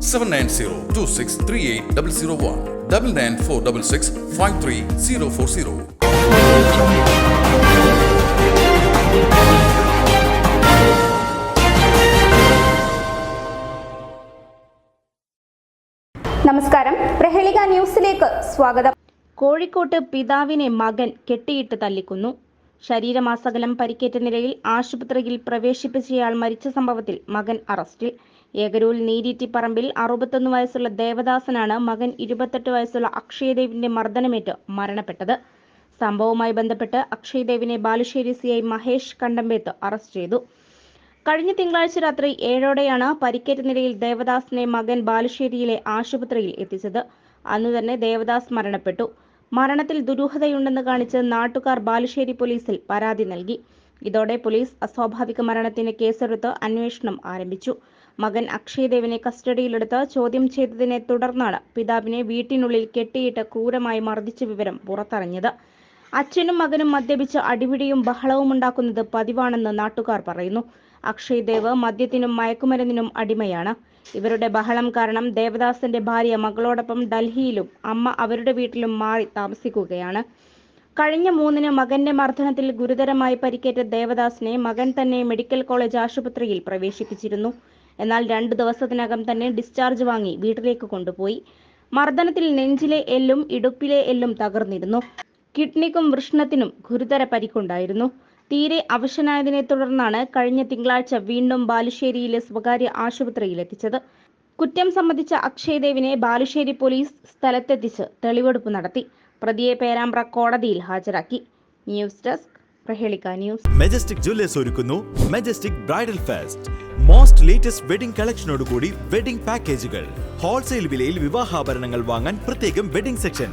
Seven nine zero two six three eight double zero one double nine four double six five three zero four zero നമസ്കാരം. പ്രഹേളിക ന്യൂസിലേക്ക് സ്വാഗതം. കോഴിക്കോട്ട് പിതാവിനെ മകൻ കെട്ടിയിട്ട് തല്ലിക്കൊന്നു. ശരീരമാസകലം പരിക്കേറ്റ നിലയിൽ ആശുപത്രിയിൽ പ്രവേശിപ്പിച്ചയാൾ മരിച്ച സംഭവത്തിൽ മകൻ അറസ്റ്റിൽ. ഏകരൂൽ നീരീറ്റിപ്പറമ്പിൽ അറുപത്തൊന്ന് വയസ്സുള്ള ദേവദാസനാണ് മകൻ ഇരുപത്തെട്ട് വയസ്സുള്ള അക്ഷയദേവിന്റെ മർദ്ദനമേറ്റ് മരണപ്പെട്ടത്. സംഭവവുമായി ബന്ധപ്പെട്ട് അക്ഷയദേവിനെ Balussery C I Mahesh Kandambeth arrest ചെയ്തു. കഴിഞ്ഞ തിങ്കളാഴ്ച രാത്രി ഏഴോടെയാണ് പരിക്കേറ്റ നിലയിൽ ദേവദാസിനെ മകൻ ബാലുശ്ശേരിയിലെ ആശുപത്രിയിൽ എത്തിച്ചത്. അന്നു തന്നെ ദേവദാസ് മരണപ്പെട്ടു. മരണത്തിൽ ദുരൂഹതയുണ്ടെന്ന് കാണിച്ച് നാട്ടുകാർ ബാലുശ്ശേരി പോലീസിൽ പരാതി നൽകി. ഇതോടെ പോലീസ് അസ്വാഭാവിക മരണത്തിന് കേസെടുത്ത് അന്വേഷണം ആരംഭിച്ചു. മകൻ അക്ഷയദേവിനെ കസ്റ്റഡിയിലെടുത്ത് ചോദ്യം ചെയ്തതിനെ തുടർന്നാണ് പിതാവിനെ വീട്ടിനുള്ളിൽ കെട്ടിയിട്ട് ക്രൂരമായി മർദ്ദിച്ച വിവരം പുറത്തറിഞ്ഞത്. അച്ഛനും മകനും മദ്യപിച്ച് അടിപിടിയും ബഹളവും ഉണ്ടാക്കുന്നത് പതിവാണെന്ന് നാട്ടുകാർ പറയുന്നു. അക്ഷയ് ദേവ് മദ്യത്തിനും മയക്കുമരുന്നിനും അടിമയാണ്. ഇവരുടെ ബഹളം കാരണം ദേവദാസിന്റെ ഭാര്യ മകളോടൊപ്പം ഡൽഹിയിലും അമ്മ അവരുടെ വീട്ടിലും മാറി താമസിക്കുകയാണ്. കഴിഞ്ഞ മൂന്നിന് മകന്റെ മർദ്ദനത്തിൽ ഗുരുതരമായി പരിക്കേറ്റ ദേവദാസിനെ മകൻ തന്നെ മെഡിക്കൽ കോളേജ് ആശുപത്രിയിൽ പ്രവേശിപ്പിച്ചിരുന്നു. എന്നാൽ രണ്ടു ദിവസത്തിനകം തന്നെ ഡിസ്ചാർജ് വാങ്ങി വീട്ടിലേക്ക് കൊണ്ടുപോയി. മർദ്ദനത്തിൽ നെഞ്ചിലെ എല്ലും ഇടുപ്പിലെ എല്ലും തകർന്നിരുന്നു. കിഡ്നിക്കും വൃഷ്ണത്തിനും ഗുരുതര പരിക്കുണ്ടായിരുന്നു. തീരെ അവശനായതിനെ തുടർന്നാണ് കഴിഞ്ഞ തിങ്കളാഴ്ച വീണ്ടും ബാലുശ്ശേരിയിലെ സ്വകാര്യ ആശുപത്രിയിൽ എത്തിച്ചത് കുറ്റം സംബന്ധിച്ച അക്ഷയദേവിനെ ബാലുശ്ശേരി പോലീസ് സ്ഥലത്തെത്തിച്ച് തെളിവെടുപ്പ് നടത്തി. പ്രതിയെ പേരാമ്പ്ര കോടതിയിൽ ഹാജരാക്കി. News desk Prahelika news. Majestic Jewellers ഒരുക്കുന്നു. Majestic bridal fest most latest wedding കളക്ഷനോട് കൂടി വെഡിംഗ് പാക്കേജുകൾ ഹോൾസെയിൽ വിലയിൽ വിവാഹാഭരണങ്ങൾ വാങ്ങാൻ പ്രത്യേകം വെഡിംഗ് സെക്ഷൻ